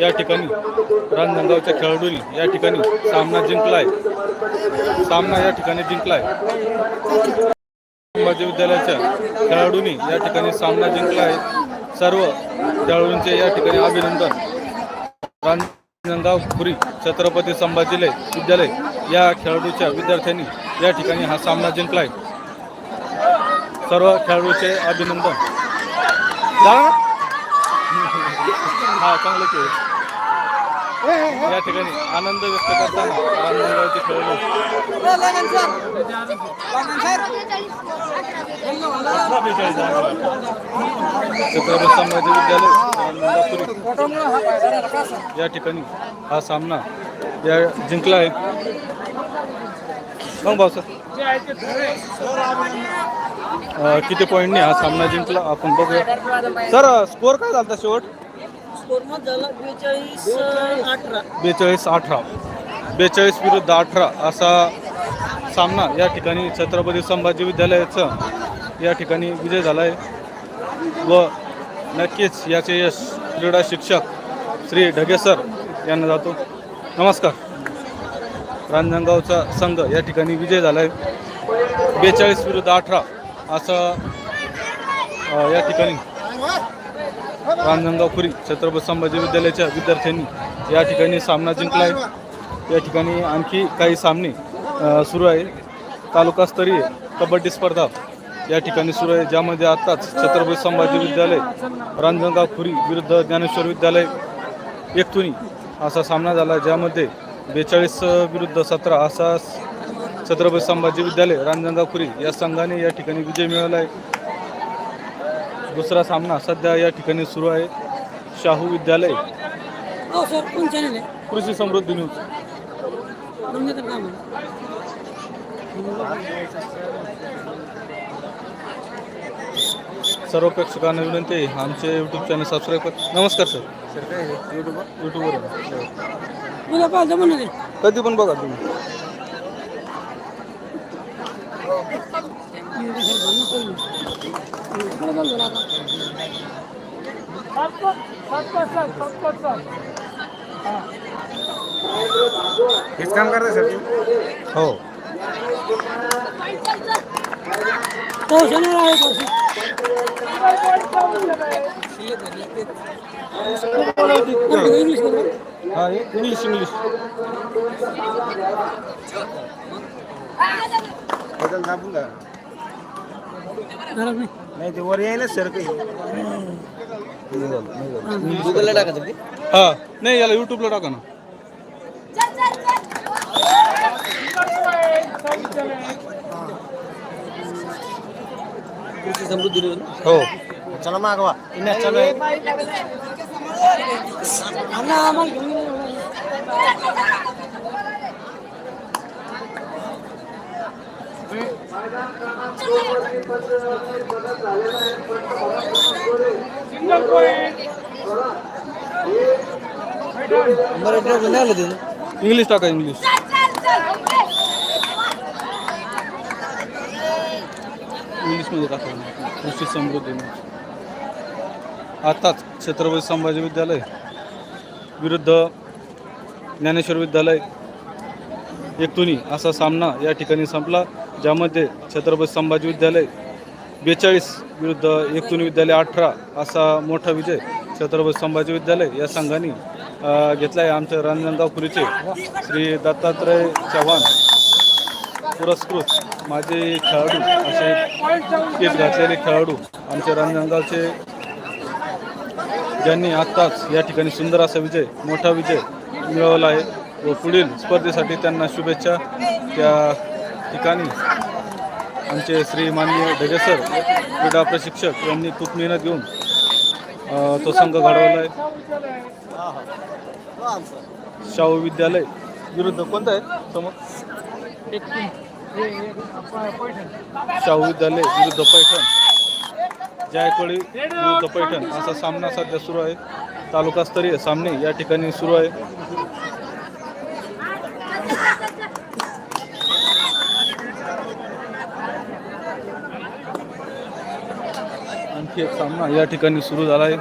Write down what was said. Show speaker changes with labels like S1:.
S1: या ठिकाणी रांजणगावच्या खेळाडूंनी या ठिकाणी सामना जिंकलाय. सामना या ठिकाणी जिंकलाय. संभाजी विद्यालयाच्या खेळाडूंनी या ठिकाणी सामना जिंकला आहे सर्व खेळाडूंचे या ठिकाणी अभिनंदन. रांजणगाव पुरी छत्रपती संभाजीले विद्यालय या खेळाडूच्या विद्यार्थ्यांनी या ठिकाणी हा सामना जिंकलाय. सर्व खेळाडूचे अभिनंदन. हा चांगलं खेळ. या ठिकाणी आनंद व्यक्त करताना आनंदावरती खेळलो संभाजी विद्यालय या ठिकाणी हा सामना या जिंकला आहे. मग भाऊ सर. किती पॉईंटने हा सामना जिंकला आपण बघूया. सर स्कोअर काय झाला शेवट?
S2: झाला बेचाळीस अठरा.
S1: बेचाळीस अठरा. बेचाळीस विरुद्ध अठरा असा सामना या ठिकाणी छत्रपती संभाजी विद्यालयाचा या ठिकाणी विजय झाला आहे व नक्कीच याचे यश क्रीडा शिक्षक श्री ढगे सर यांना जातो. नमस्कार. रांजणगावचा संघ या ठिकाणी विजय झाला आहे बेचाळीस विरुद्ध अठरा असं या ठिकाणी रांजणगाव खुरी छत्रपती संभाजी विद्यालयाच्या विद्यार्थ्यांनी या ठिकाणी सामना जिंकला आहे या ठिकाणी आणखी काही सामने सुरू आहे तालुकास्तरीय कबड्डी स्पर्धा या ठिकाणी सुरू आहे. ज्यामध्ये आत्ताच छत्रपती संभाजी विद्यालय रांजणगाव खुरी विरुद्ध ज्ञानेश्वर विद्यालय एकतुनी असा सामना झाला. ज्यामध्ये बेचाळीस विरुद्ध सतरा असा छत्रपती संभाजी विद्यालय रांजणगाव खुरी या संघाने या ठिकाणी विजय मिळवला आहे दुसरा सामना सध्या या ठिकाणी सुरू आहे. शाहू विद्यालय.
S2: हो सर कोण चॅनल आहे?
S1: कृषी समृद्धी न्यूज
S2: तर काम
S1: सर्व प्रेक्षकांना विनंती आहे आमचे यूट्यूब चॅनल सबस्क्राईब कर. नमस्कार सर यूट्यूबवर
S2: जमा नाही
S1: कधी पण बघा तुम्ही.
S3: हेच काम करता सर
S1: हो
S2: हो शनिवार आहे तो. इंग्लिश.
S1: हा हे इंग्लिश इंग्लिश
S3: बदल दाबून
S2: नाही.
S3: ते वर येईना सर
S2: गुगलला टाकायचं ते.
S1: हा नाही याला यूट्यूबला टाका ना
S2: कृषी समृद्धी.
S1: हो
S3: चला मागवा इन्या चालू आहे
S2: मराठी नाही आलं तिथं.
S1: इंग्लिश टाका. इंग्लिश इंग्लिशमध्ये टाका कृषी समृद्धी आताच छत्रपती संभाजी विद्यालय विरुद्ध ज्ञानेश्वर विद्यालय एकतुनी असा सामना या ठिकाणी संपला. ज्यामध्ये छत्रपती संभाजी विद्यालय बेचाळीस विरुद्ध एकूण विद्यालय अठरा असा मोठा विजय छत्रपती संभाजी विद्यालय या संघाने घेतला आहे आमच्या रांजणगावपुरीचे श्री दत्तात्रय चव्हाण पुरस्कृत माझे खेळाडू असे केस घातलेले खेळाडू आमच्या रांजणगावचे ज्यांनी आत्ताच या ठिकाणी सुंदर असा विजय मोठा विजय मिळवला आहे व पुढील स्पर्धेसाठी त्यांना शुभेच्छा. त्या ठिकाणी आमचे श्री माननीय ढगेसर क्रीडा प्रशिक्षक यांनी खूप मेहनत घेऊन तो संघ घडवला आहे शाहू विद्यालय विरुद्ध कोणतं आहे? समोर. शाहू विद्यालय विरुद्ध पैठण. जायकवाडी विरुद्ध पैठण. असा सामना सध्या सुरू आहे. तालुकास्तरीय सामने या ठिकाणी सुरू आहे. सामना या ठिकाणी सुरू झाला आहे.